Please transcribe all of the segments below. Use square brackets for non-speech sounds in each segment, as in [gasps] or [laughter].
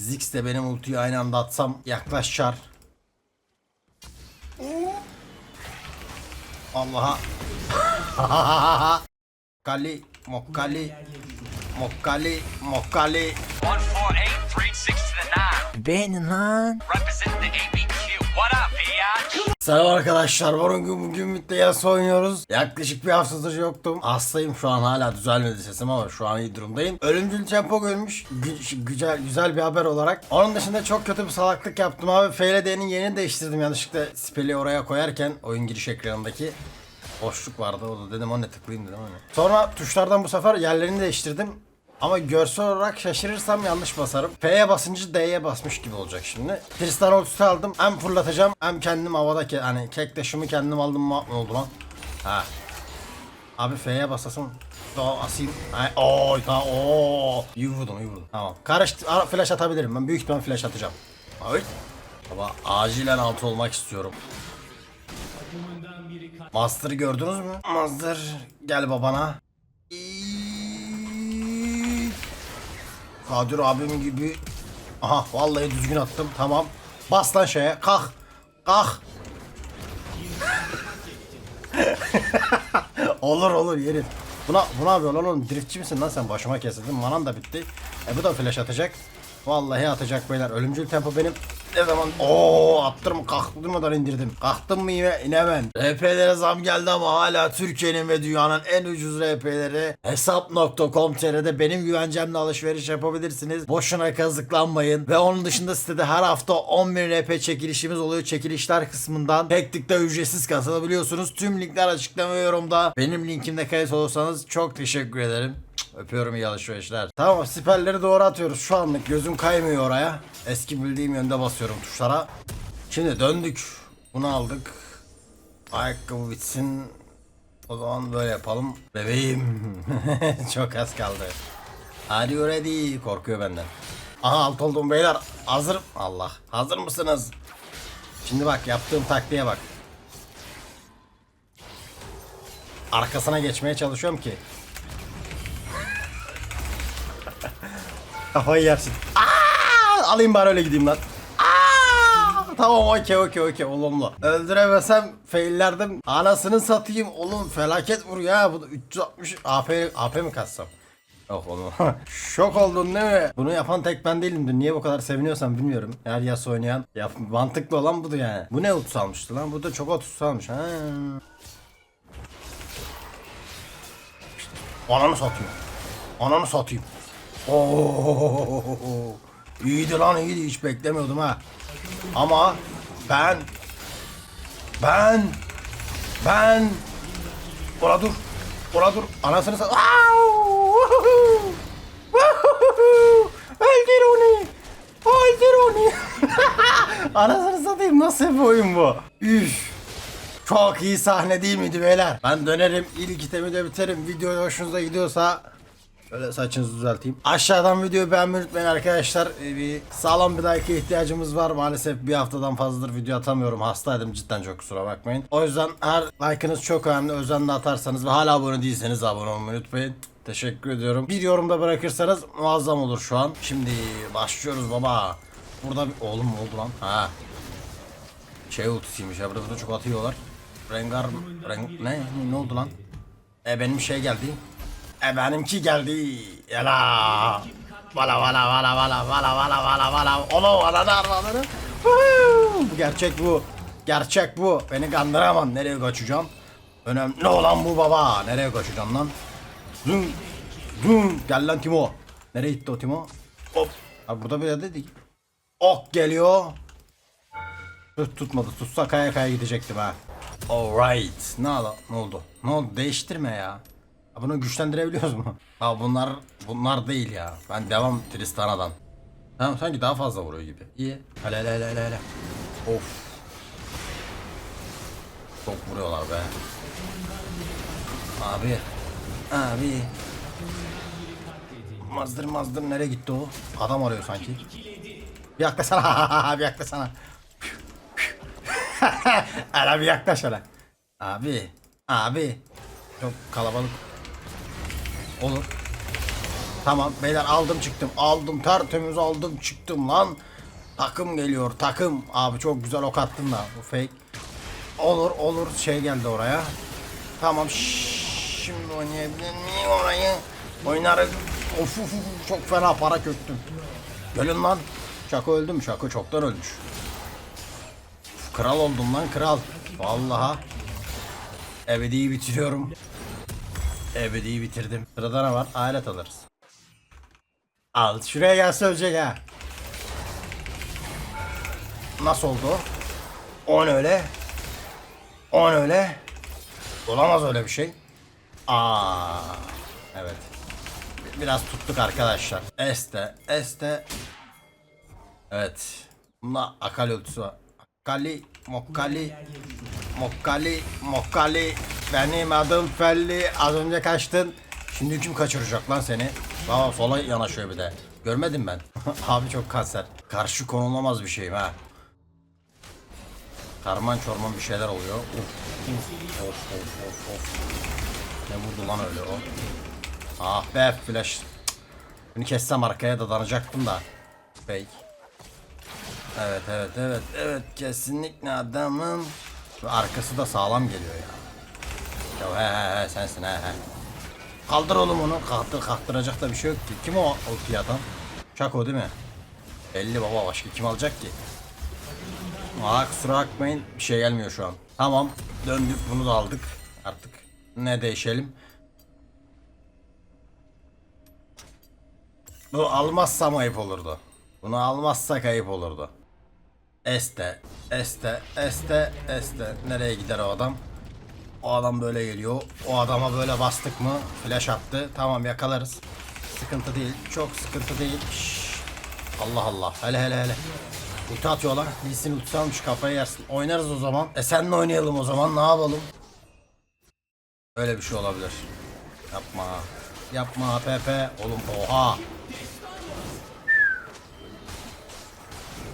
Ziggs de benim ultiyi aynı anda atsam yaklaşar. Allah'a. Kali, [laughs] Mokkali, Mokkali, Mokkali. 148, 360 to the 9. Benim lan. Representing the ABQ. What up? Selam arkadaşlar. Bugün bugün Mid'de yas oynuyoruz. Yaklaşık bir haftadır yoktum. Hastayım şu an hala düzelmedi sesim ama şu an iyi durumdayım. Ölümcül tempo görmüş. Gü- güzel güzel bir haber olarak. Onun dışında çok kötü bir salaklık yaptım abi. FLD'nin yerini değiştirdim yanlışlıkla speli oraya koyarken oyun giriş ekranındaki boşluk vardı. O da dedim o ne tıklayayım dedim hani. Sonra tuşlardan bu sefer yerlerini değiştirdim. Ama görsel olarak şaşırırsam yanlış basarım. F'ye basınca D'ye basmış gibi olacak şimdi. Tristan ultisi aldım. Hem fırlatacağım hem kendim havada ke hani kek taşımı kendim aldım mı ne oldu lan? Ha. Abi F'ye basasın. Daha asayım. Ay, oy tamam ooo. İyi vurdum. Tamam. Karıştı. Flash atabilirim. Ben büyük ihtimal flash atacağım. Ay. Baba acilen altı olmak istiyorum. Master'ı gördünüz mü? Master gel babana. Kadir abim gibi. Aha vallahi düzgün attım. Tamam. Bas lan şeye. Kalk. Kalk. [laughs] olur olur yerim. Buna, bu ne yapıyor lan oğlum? Driftçi misin lan sen? Başıma kesildin. Manan da bitti. E bu da flash atacak. Vallahi atacak beyler. Ölümcül tempo benim. Ne zaman? Oo attırma kalktırmadan indirdim. Kalktım mı yine inemem. RP'lere zam geldi ama hala Türkiye'nin ve dünyanın en ucuz RP'leri hesap.com.tr'de benim güvencemle alışveriş yapabilirsiniz. Boşuna kazıklanmayın. Ve onun dışında sitede her hafta 10.000 RP çekilişimiz oluyor. Çekilişler kısmından tek tıkta ücretsiz katılabiliyorsunuz. Tüm linkler açıklama yorumda. Benim linkimde kayıt olursanız çok teşekkür ederim. Öpüyorum iyi alışverişler. Tamam siperleri doğru atıyoruz şu anlık gözüm kaymıyor oraya. Eski bildiğim yönde basıyorum tuşlara. Şimdi döndük. Bunu aldık. Ayakkabı bitsin. O zaman böyle yapalım. Bebeğim. [laughs] Çok az kaldı. You ready? Korkuyor benden. Aha alt oldum beyler. Hazır. Allah. Hazır mısınız? Şimdi bak yaptığım taktiğe bak. Arkasına geçmeye çalışıyorum ki. Kafayı yersin. Aa! Alayım bari öyle gideyim lan. Aa! Tamam okey okey okey olumlu. Öldüremesem faillerdim. Anasını satayım oğlum felaket vuruyor ha. Bu da 360 AP, AP mi katsam? Yok oğlum. [laughs] Şok oldun değil mi? Bunu yapan tek ben değilimdir. Niye bu kadar seviniyorsam bilmiyorum. Her yas oynayan. Ya, mantıklı olan budur yani. Bu ne ultus almıştı lan? Bu da çok ultus almış. Ha. Ananı satayım. Ananı satayım. Oo, iyiydi lan iyiydi hiç beklemiyordum ha. Ama ben ben ben Ora dur. Ora dur. Anasını. Au! Öldür onu. Öldür onu. [laughs] Anasını satayım nasıl bir oyun bu? Üf. Çok iyi sahne değil miydi beyler? Ben dönerim ilk itemi de biterim. Video hoşunuza gidiyorsa Şöyle saçınızı düzelteyim. Aşağıdan videoyu beğenmeyi unutmayın arkadaşlar. Ee, bir sağlam bir like ihtiyacımız var. Maalesef bir haftadan fazladır video atamıyorum. Hastaydım cidden çok kusura bakmayın. O yüzden her like'ınız çok önemli. Özenle atarsanız ve hala abone değilseniz abone olmayı unutmayın. Teşekkür ediyorum. Bir yorumda bırakırsanız muazzam olur şu an. Şimdi başlıyoruz baba. Burada bir... Oğlum ne oldu lan? Ha. Şey ultisiymiş ya. Burada çok atıyorlar. Rengar... Reng... Ne? Ne oldu lan? E benim şey geldi. E benimki geldi. Yala. Vala vala vala vala vala vala vala vala. Olo ananı arvaları. Bu gerçek bu. Gerçek bu. Beni kandıramam. Nereye kaçacağım? Önemli olan bu baba. Nereye kaçacağım lan? Zın. Zın. Gel lan Timo. Nereye gitti o Timo? Hop. Abi burada bir yerde değil. Ok geliyor. Tut tutmadı. Tutsa kaya kaya gidecektim ha. Alright. Ne, ala- ne oldu? Ne oldu? Değiştirme ya. Bunu güçlendirebiliyoruz mu? [laughs] Ha bunlar bunlar değil ya. Ben devam Tristana'dan. Tamam sanki daha fazla vuruyor gibi. İyi. Hele hele hele hele. Of. Çok vuruyorlar be. Abi. Abi. Mazdır mazdır nereye gitti o? Adam arıyor sanki. Bir yaklasana. [laughs] bir yaklasana. [laughs] Hele bir yaklaş. Abi. Abi. Çok kalabalık. Olur. Tamam beyler aldım çıktım. Aldım tertemiz aldım çıktım lan. Takım geliyor takım. Abi çok güzel ok attın da bu fake. Olur olur şey geldi oraya. Tamam şimdi oynayabilir miyim orayı? Oynarız. Of, of, of, çok fena para köktüm. Gelin lan. Şaka öldü mü? Şaka çoktan ölmüş. Kral oldum lan kral. Vallaha. Ebedi'yi bitiriyorum. Ebedi'yi bitirdim. Sırada ne var? Alet alırız. Al. Şuraya gelse ölecek ha. Nasıl oldu? o? 10 öyle. 10 öyle. Olamaz öyle bir şey. Aa, evet. Biraz tuttuk arkadaşlar. Este, este. Evet. Bunda akal ölçüsü var. Akali, mokkali, mokkali, mokkali. Benim adım Felli. Az önce kaçtın. Şimdi kim kaçıracak lan seni? Baba sola yanaşıyor bir de. Görmedim ben. [laughs] Abi çok kanser. Karşı konulamaz bir şeyim ha. Karman çorman bir şeyler oluyor. Of, of, of, of, of. Ne vurdu lan öyle o? Ah be flash. Bunu kessem arkaya da danacaktım da. Fake. Evet evet evet evet kesinlikle adamım. Arkası da sağlam geliyor ya. Ya he he he sensin he he. Kaldır oğlum onu. Kalktır kalktıracak da bir şey yok ki. Kim o ultiyi atan? Çako değil mi? Belli baba başka kim alacak ki? Aa kusura bakmayın bir şey gelmiyor şu an. Tamam döndük bunu da aldık. Artık ne değişelim? Bu almazsam ayıp olurdu. Bunu almazsak ayıp olurdu. Este, este, este, este. Nereye gider o adam? O adam böyle geliyor. O adama böyle bastık mı flash attı. Tamam yakalarız. Sıkıntı değil. Çok sıkıntı değil. Şşş. Allah Allah. Hele hele hele. Ulti atıyorlar. Bilsin ulti almış kafayı yersin. Oynarız o zaman. E senle oynayalım o zaman. Ne yapalım? Öyle bir şey olabilir. Yapma. Yapma PP. Oğlum oha.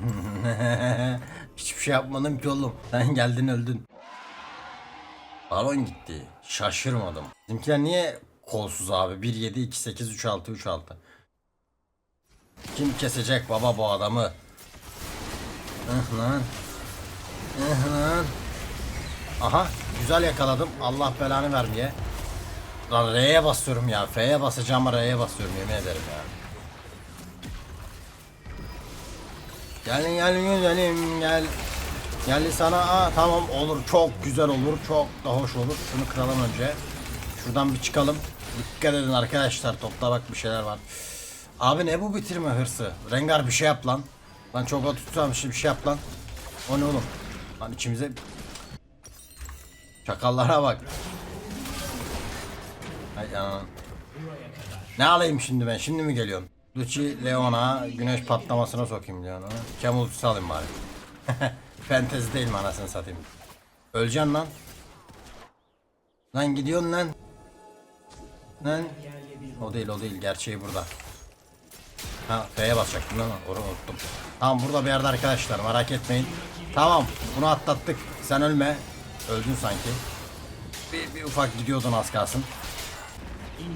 [laughs] Hiçbir şey yapmadım ki oğlum. Sen geldin öldün. Balon gitti. Şaşırmadım. Bizimkiler niye kolsuz abi? 1-7, 2-8, 3-6, 3-6. Kim kesecek baba bu adamı? Ih lan. Ih lan. Aha güzel yakaladım. Allah belanı vermeye. Lan R'ye basıyorum ya. F'ye basacağım ama R'ye basıyorum yemin ederim ya. Gelin gelin güzelim gel. Geldi sana aa tamam olur çok güzel olur çok da hoş olur. Şunu kıralım önce. Şuradan bir çıkalım. Dikkat edin arkadaşlar topla bak bir şeyler var. Abi ne bu bitirme hırsı? Rengar bir şey yap lan. Lan çok o tutsamış bir şey yap lan. O ne oğlum? Lan içimize Çakallara bak. Ay. Ne alayım şimdi ben? Şimdi mi geliyorum? Luci Leon'a güneş patlamasına sokayım Leon'a. Camel ultisi bari. [laughs] Fantezi değil mi anasını satayım. Öleceksin lan. Lan gidiyorsun lan. Lan. O değil o değil gerçeği burada. Ha F'ye basacaktım lan onu unuttum. Tamam burada bir yerde arkadaşlar merak etmeyin. Tamam bunu atlattık. Sen ölme. Öldün sanki. Bir, bir ufak gidiyordun az kalsın.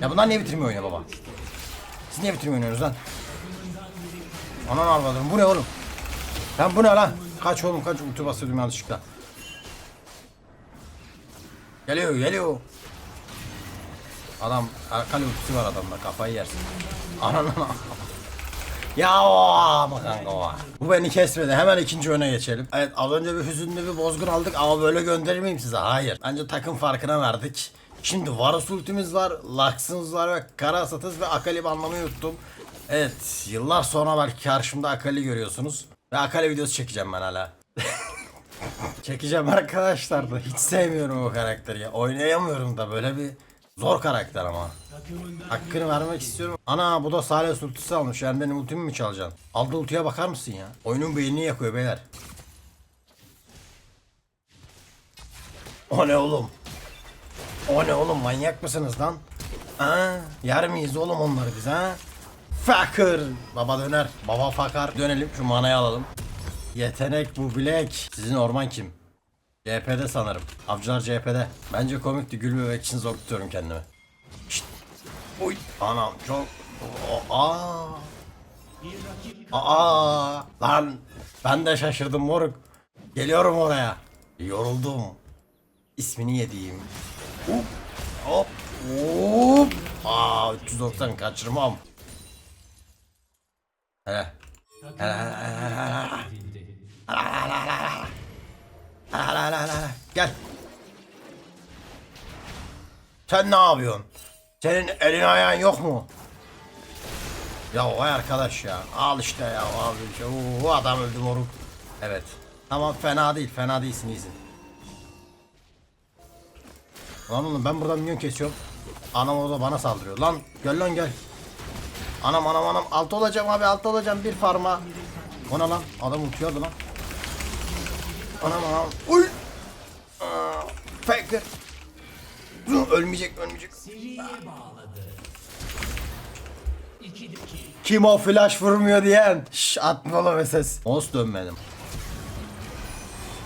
Ya bunlar niye bitirmiyor oyunu baba? Siz niye bitirmiyor oynuyorsunuz lan? Anan arvadım bu ne oğlum? Lan bu ne lan? Kaç oğlum kaç ulti basıyordum yanlışlıkla. Geliyor geliyor. Adam Akali ultisi var adamda kafayı yersin. Ananı [laughs] Ya ama kanka o. Bu beni kesmedi. Hemen ikinci öne geçelim. Evet az önce bir hüzünlü bir bozgun aldık ama böyle gönderir miyim size? Hayır. Bence takım farkına verdik. Şimdi Varus ultimiz var, Lux'ımız var ve Kara Satız ve Akali anlamayı unuttum. Evet, yıllar sonra belki karşımda Akali görüyorsunuz. Ve Akali videosu çekeceğim ben hala. çekeceğim arkadaşlar da hiç sevmiyorum o karakteri ya. Oynayamıyorum da böyle bir zor karakter ama. Hakkını vermek istiyorum. Ana bu da Salih ultisi almış. Yani benim ultimi mi çalacaksın? Aldığı ultiye bakar mısın ya? Oyunun beynini yakıyor beyler. O ne oğlum? O ne oğlum manyak mısınız lan? Ha? Yer miyiz oğlum onları biz ha? Fakir. Baba döner. Baba fakar. Dönelim şu manayı alalım. Yetenek bu bilek. Sizin orman kim? CHP'de sanırım. Avcılar CHP'de. Bence komikti gülmemek için zor tutuyorum kendimi. Şşt. Oy. Anam çok Aa. Aa. Lan ben de şaşırdım moruk. Geliyorum oraya. Yoruldum. İsmini yediğim. Hop. Hop. Hop. Aa 390 kaçırmam. Hele. Hele hele hele hele hele. Hele hele hele hele. Gel. Sen ne yapıyorsun? Senin elin ayağın yok mu? Ya vay arkadaş ya. Al işte ya abi. Işte, Oo, adam öldü moruk. Evet. Tamam fena değil. Fena değilsin iyisin. Lan oğlum ben buradan minyon kesiyorum. Anam orada bana saldırıyor. Lan gel lan gel. Anam anam anam. Altı olacağım abi altı olacağım. Bir farma. O ne lan? Adam uçuyordu lan. Anam anam. Uy. Faker. Ölmeyecek ölmeyecek. Kim o flash vurmuyor diyen? Şş atma oğlum ses. Mouse dönmedim.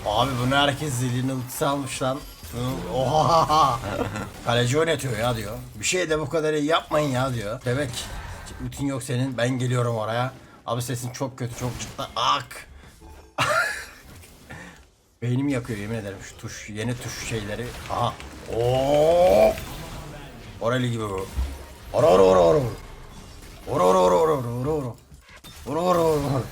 Abi bunu herkes zilini ultisi almış lan. Oha. [laughs] Kaleci yönetiyor ya diyor. Bir şey de bu kadar iyi yapmayın ya diyor. Bebek ultin yok senin ben geliyorum oraya. Abi sesin çok kötü çok ciddi. Ak. [laughs] Beynimi yakıyor yemin ederim şu tuş yeni tuş şeyleri. Aha. Oo. Orali gibi bu. Ora ora. Ora ora ora ora ora ora ora. Ora ora ora ora.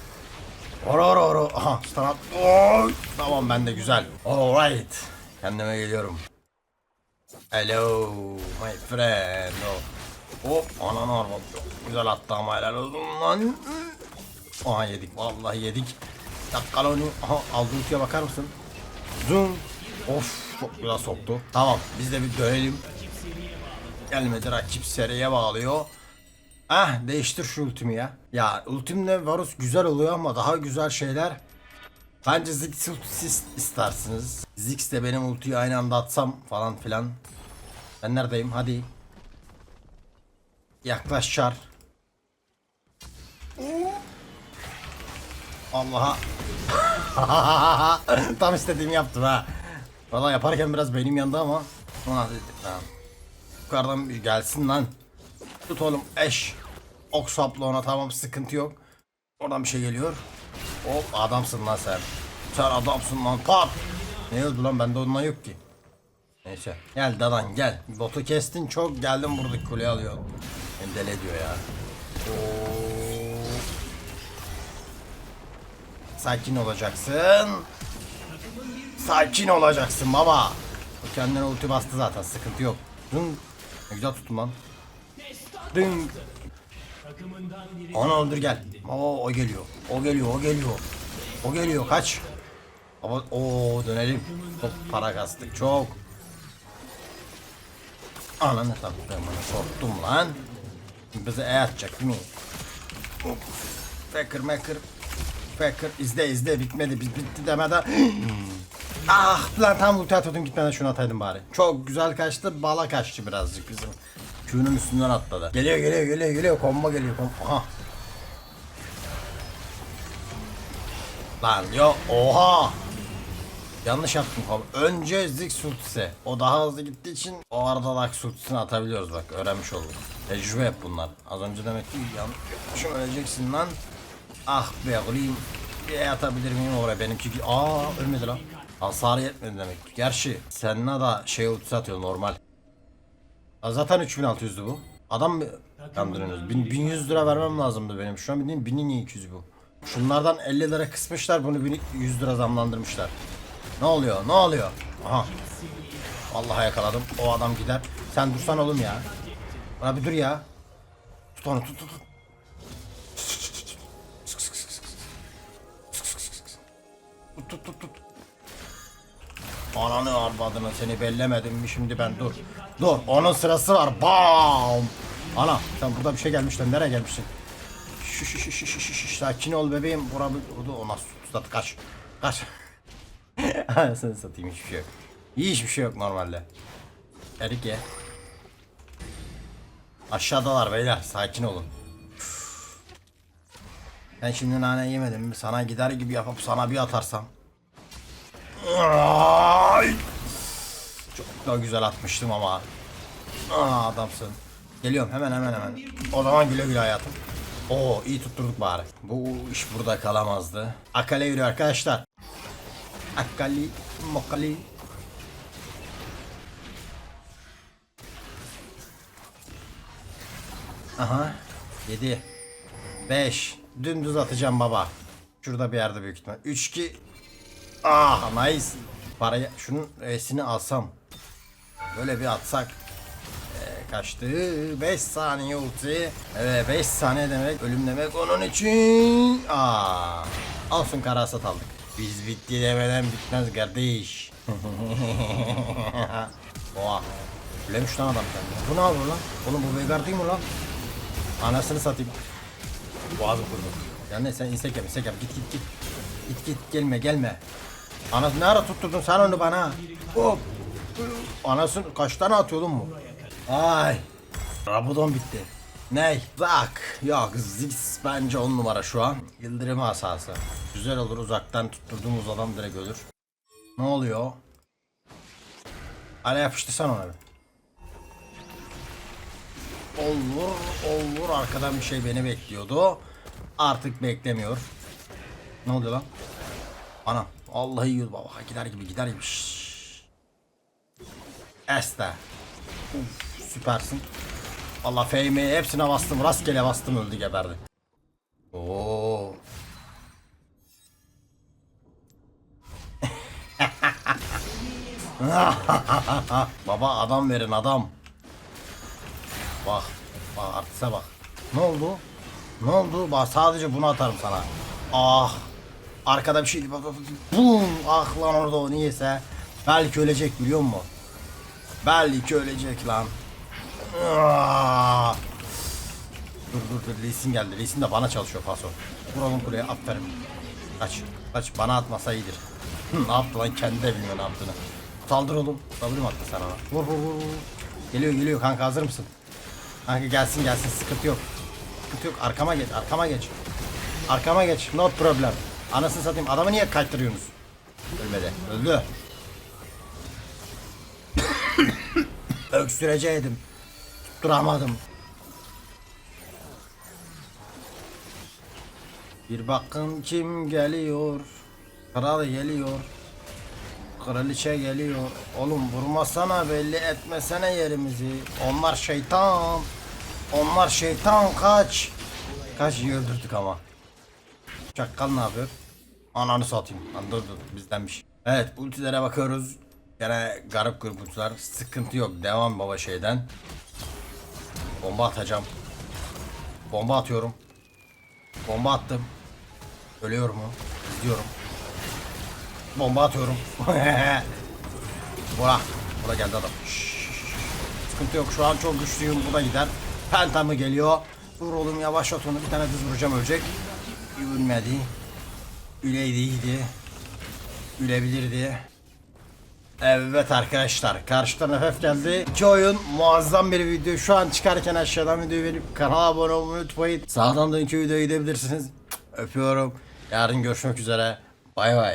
Ora ora ora. Aha up. Oy. Tamam ben de güzel. Alright. Kendime geliyorum. Hello my friend. Oh. Hop ananı. Çok güzel attı ama helal olsun lan. Aha yedik vallahi yedik. Dakikal onu. Aha aldı ultiye bakar mısın? Zoom. Of çok güzel soktu. Tamam biz de bir dönelim. Gelmedi rakip seriye bağlıyor. Ah değiştir şu ultimi ya. Ya ultimle Varus güzel oluyor ama daha güzel şeyler. Bence Ziggs ultisi istersiniz. Ziggs de benim ultiyi aynı anda atsam falan filan. Ben neredeyim hadi. Yaklaş çar. Allah'a. [laughs] Tam istediğimi yaptım ha. Valla yaparken biraz beynim yandı ama. Dedim. Tamam. Yukarıdan bir gelsin lan. Tut oğlum eş. Ok sapla ona tamam sıkıntı yok. Oradan bir şey geliyor. Hop adamsın lan sen. Sen adamsın lan pat. Ne oldu lan bende ondan yok ki. Neyse gel dadan gel. Botu kestin çok geldim buradaki kuleyi alıyor. Beni deli ediyor ya. Sakin olacaksın. Sakin olacaksın baba. O kendine ulti bastı zaten sıkıntı yok. Dın. Ne güzel tuttum lan. Dın. Onu öldür gel. Oo, o geliyor. O geliyor, o geliyor. O geliyor kaç. Ama o dönelim. Çok para kastık çok. Ananı tabii ben bana korktum lan. Bize E atacak? Hop. Faker maker. Faker izle izle bitmedi biz bitti demeden. [gasps] ah lan tam ulti atıyordum gitmeden şunu ataydım bari. Çok güzel kaçtı bala kaçtı birazcık bizim. Q'nun üstünden atladı. Geliyor geliyor geliyor geliyor komba geliyor komba. Aha. Lan yo oha. Yanlış yaptım komba. Önce Ziggs ultisi. O daha hızlı gittiği için o arada Lux ultisini atabiliyoruz bak öğrenmiş olduk. Tecrübe hep bunlar. Az önce demek ki yanlış yapmışım öleceksin lan. Ah be olayım. Bir atabilir miyim oraya benimki Aa ölmedi lan. Hasar yetmedi demek. Gerçi Senna da şey ultisi atıyor normal. Zaten 3600'dü bu. Adam kandırıyorsunuz? 1000 1100 lira vermem lazımdı benim. Şu an bildiğin 1200 bu. Şunlardan 50 lira kısmışlar bunu 1100 lira zamlandırmışlar. Ne oluyor? Ne oluyor? Aha. Vallahi yakaladım. O adam gider. Sen dursan oğlum ya. Bir dur ya. Tut onu tut tut. tut. Tut tut tut tut. Ananı arvadını seni bellemedim mi şimdi ben dur. Dur onun sırası var. Bam. Ana sen burada bir şey gelmiş lan nereye gelmişsin? Şş şş şş şş şş sakin ol bebeğim. Bura bir o nasıl tutat kaç. Kaç. [laughs] Anasını satayım hiçbir şey yok. İyi hiçbir şey yok normalde. Erik ye. Aşağıdalar beyler sakin olun. Ben şimdi nane yemedim sana gider gibi yapıp sana bir atarsam. Ay! Çok da güzel atmıştım ama. Aa, adamsın. Geliyorum hemen hemen hemen. O zaman güle güle hayatım. Oo iyi tutturduk bari. Bu iş burada kalamazdı. Akale yürüyor arkadaşlar. Akali, mokali. Aha. 7. 5. Dümdüz atacağım baba. Şurada bir yerde büyük ihtimal. 3 2 Ah nice. Parayı şunun resini alsam. Böyle bir atsak. Ee, kaçtı? 5 saniye ulti. Evet 5 saniye demek ölüm demek onun için. Aa. Olsun karasat aldık. Biz bitti demeden bitmez kardeş. [laughs] Oha. Ölemiş lan adam kendini. Bu ne yapıyor lan? Oğlum bu Veigar değil mi lan? Anasını satayım. Boğazı kurdu. Ya ne sen insek yap insek yap git git git. Git git gelme gelme. Anasını ne ara tutturdun sen onu bana? Hop. Anasını kaç tane atıyor oğlum bu? Ay. Rabudon bitti. Ney? Zak. Yok Ziggs bence on numara şu an. Yıldırım asası. Güzel olur uzaktan tutturduğumuz adam direkt ölür. Ne oluyor? Hala yapıştırsan ona bir. Olur, olur. Arkadan bir şey beni bekliyordu. Artık beklemiyor. Ne oluyor lan? Ana. Vallahi yiyor baba. Gider gibi gider gibi. Este. Uf, süpersin. Allah FM'ye hepsine bastım. Rastgele bastım öldü geberdi. Oo. [laughs] Baba adam verin adam. Bak. Bak artiste bak. Ne oldu? Ne oldu? Bak sadece bunu atarım sana. Ah. Arkada bir bak. Bum. Ah lan orada o niyeyse. Belki ölecek biliyor musun? Belki ölecek lan. Ah. Dur dur dur Lee Sin geldi. Lee Sin de bana çalışıyor paso. Vuralım kuleye aferin. Kaç. Kaç bana atmasa iyidir. Ne yaptı lan kendi de bilmiyor ne yaptığını. Saldır oğlum. Saldır mı? Vur vur vur vur. Geliyor geliyor kanka hazır mısın? Kanka gelsin gelsin sıkıntı yok. Sıkıntı yok arkama geç arkama geç. Arkama geç no problem. Anasını satayım adamı niye kaydırıyorsunuz? Ölmedi. Öldü. [coughs] Öksüreceğim. Tutturamadım. Bir bakın kim geliyor. Kral geliyor. Kraliçe geliyor. Oğlum vurmasana belli etmesene yerimizi. Onlar şeytan. Onlar şeytan kaç. Kaç öldürdük ama. Çakkal ne yapıyor? Ananı satayım. Lan dur dur bizdenmiş. Evet ultilere bakıyoruz. Gene garip grup ultiler. Sıkıntı yok. Devam baba şeyden. Bomba atacağım. Bomba atıyorum. Bomba attım. Ölüyor mu? İzliyorum. Bomba atıyorum. [laughs] Bura. Bura geldi adam. Şşş. Sıkıntı yok. Şu an çok güçlüyüm. Bu da gider. Penta mı geliyor? Dur oğlum yavaşlat onu. Bir tane düz vuracağım ölecek. Ölmedi. Üleydi iyiydi. Ülebilirdi. Evet arkadaşlar karşıdan FF geldi. İki oyun muazzam bir video. Şu an çıkarken aşağıdan videoyu verip kanala abone olmayı unutmayın. Sağdan da iki videoya gidebilirsiniz. Öpüyorum. Yarın görüşmek üzere. Bay bay.